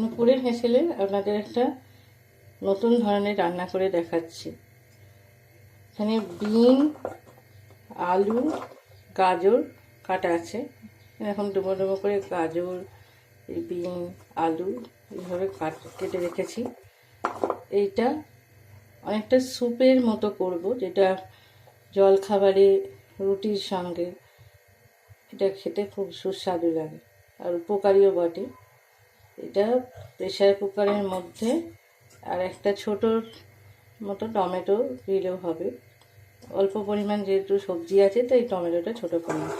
নুপুরের হেসেলে আপনাদের একটা নতুন ধরনের রান্না করে দেখাচ্ছি। এখানে বিন, আলু, গাজর কাটা আছে। এখন ডুবো ডুবো করে গাজর বিন, আলু এইভাবে কাট, কেটে রেখেছি। এইটা অনেকটা স্যুপের মতো করব, যেটা জল খাবারে রুটির সঙ্গে। এটা খেতে খুব সুস্বাদু লাগে আর উপকারীও বটে। এটা প্রেশার কুকারের মধ্যে আর একটা ছোট মতো টমেটো দিলেও হবে। অল্প পরিমাণ যেহেতু সবজি আছে, তাই টমেটোটা ছোটো পরিমাণ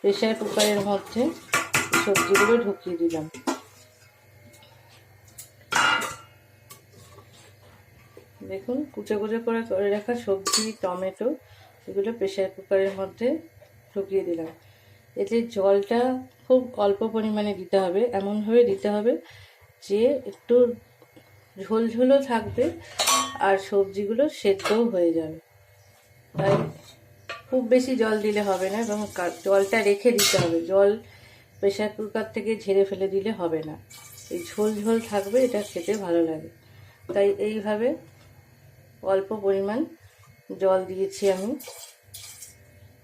প্রেশার কুকারের মধ্যে সবজিগুলো ঢুকিয়ে দিলাম। দেখুন, কুচো কুচো করে করে রাখা সবজি, টমেটো, এগুলো প্রেশার কুকারের মধ্যে ঢুকিয়ে দিলাম। এতে জলটা খুব অল্প পরিমাণে দিতে হবে, এমনভাবে দিতে হবে যে একটু ঝোলঝোলও থাকবে আর সবজিগুলো সেদ্ধও হয়ে যাবে। তাই খুব বেশি জল দিলে হবে না এবং জলটা রেখে দিতে হবে। জল প্রেশার কুকার থেকে ঝেড়ে ফেলে দিলে হবে না। এই ঝোল ঝোল থাকবে, এটা খেতে ভালো লাগে। তাই এইভাবে অল্প পরিমাণ জল দিয়েছি আমি।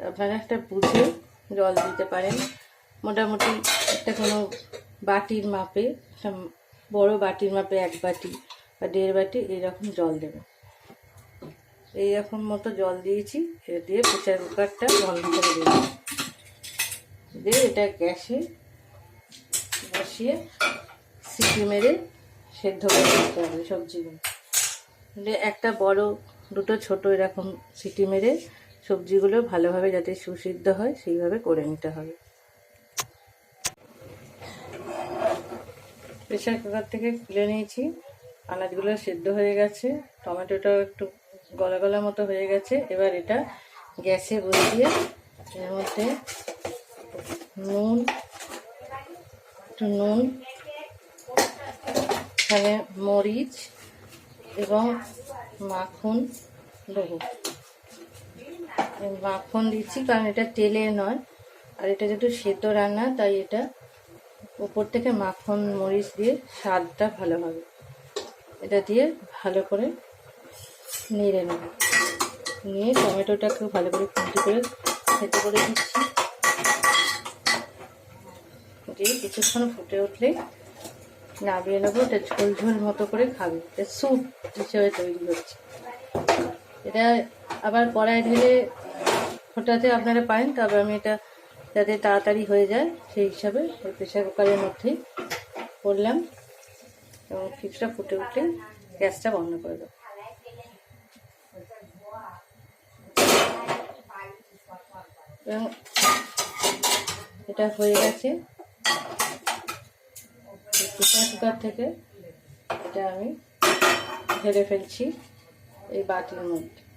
আপনারা একটা বুঝে জল দিতে পারেন। মোটামুটি একটা কোনো বাটির মাপে বড় বাটির মাপে এক বাটি বা দেড় বাটি এইরকম জল দেবেন। এইরকম মতো জল দিয়েছি দিয়ে প্রেসার কুকারটা বন্ধ করে দিলাম। দিয়ে এটা গ্যাসে বসিয়ে সিটি মেরে সেদ্ধ করে দিতে হবে সবজিগুলো। একটা বড়, দুটো ছোট এরকম সিটি মেরে সবজিগুলো ভালোভাবে যাতে সুসিদ্ধ হয়, সেইভাবে করে নিতে হবে। প্রেশার কুকার থেকে খুলে নিয়েছি। আনাজগুলো সেদ্ধ হয়ে গেছে। টমেটোটাও একটু গলা গলা মতো হয়ে গেছে। এবার এটা গ্যাসে বসিয়ে এর মধ্যে নুন, একটু নুন, এখানে মরিচ এবং মাখন দেবো। মাখন দিচ্ছি, কারণ এটা তেলে নয়। আর এটা যেহেতু সেদ্ধ রান্না, তাই এটা উপর থেকে মাখন, মরিচ দিয়ে স্বাদটা ভালো হবে। এটা দিয়ে ভালো করে নেড়ে নেব। নিয়ে টমেটোটাকে ভালো করে খুঁটি করে খেতে করে দিচ্ছি। দিয়ে কিছুক্ষণ ফুটে উঠলে নামিয়ে নেব এটা ঝোল ঝোল মতো করে খাবে। এটা স্যুপ হিসেবে তৈরি হচ্ছে। এটা আবার কড়াই ঢেলে ফোটাতে আপনারা পারেন, তবে আমি এটা যাতে তাড়াতাড়ি হয়ে যায়, সেই হিসাবে প্রেশার কুকারের মধ্যেই করলাম এবং কিছুটা ফুটে উঠলে গ্যাসটা বন্ধ করে দেবো। এবং এটা হয়ে গেছে। প্রেশার কুকার থেকে এটা আমি ঢেলে ফেলছি এই বাটির মধ্যে।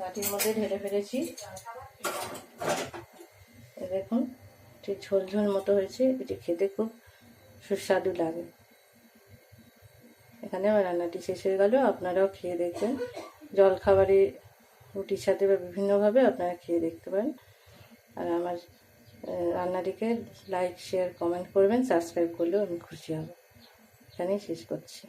বাটির মধ্যে ঢেলে ফেলেছি। দেখুন, ঠিক ঝোল ঝোল মতো হয়েছে। এটি খেতে খুব সুস্বাদু লাগে। এখানে আমার রান্নাটি শেষ হয়ে গেল। আপনারাও খেয়ে দেখবেন। জল খাবারে রুটির সাথে বা বিভিন্নভাবে আপনারা খেয়ে দেখতে পারেন। আর আমার রান্নাটিকে লাইক শেয়ার কমেন্ট করবেন সাবস্ক্রাইব করলেও আমি খুশি হব। এখানেই শেষ করছি।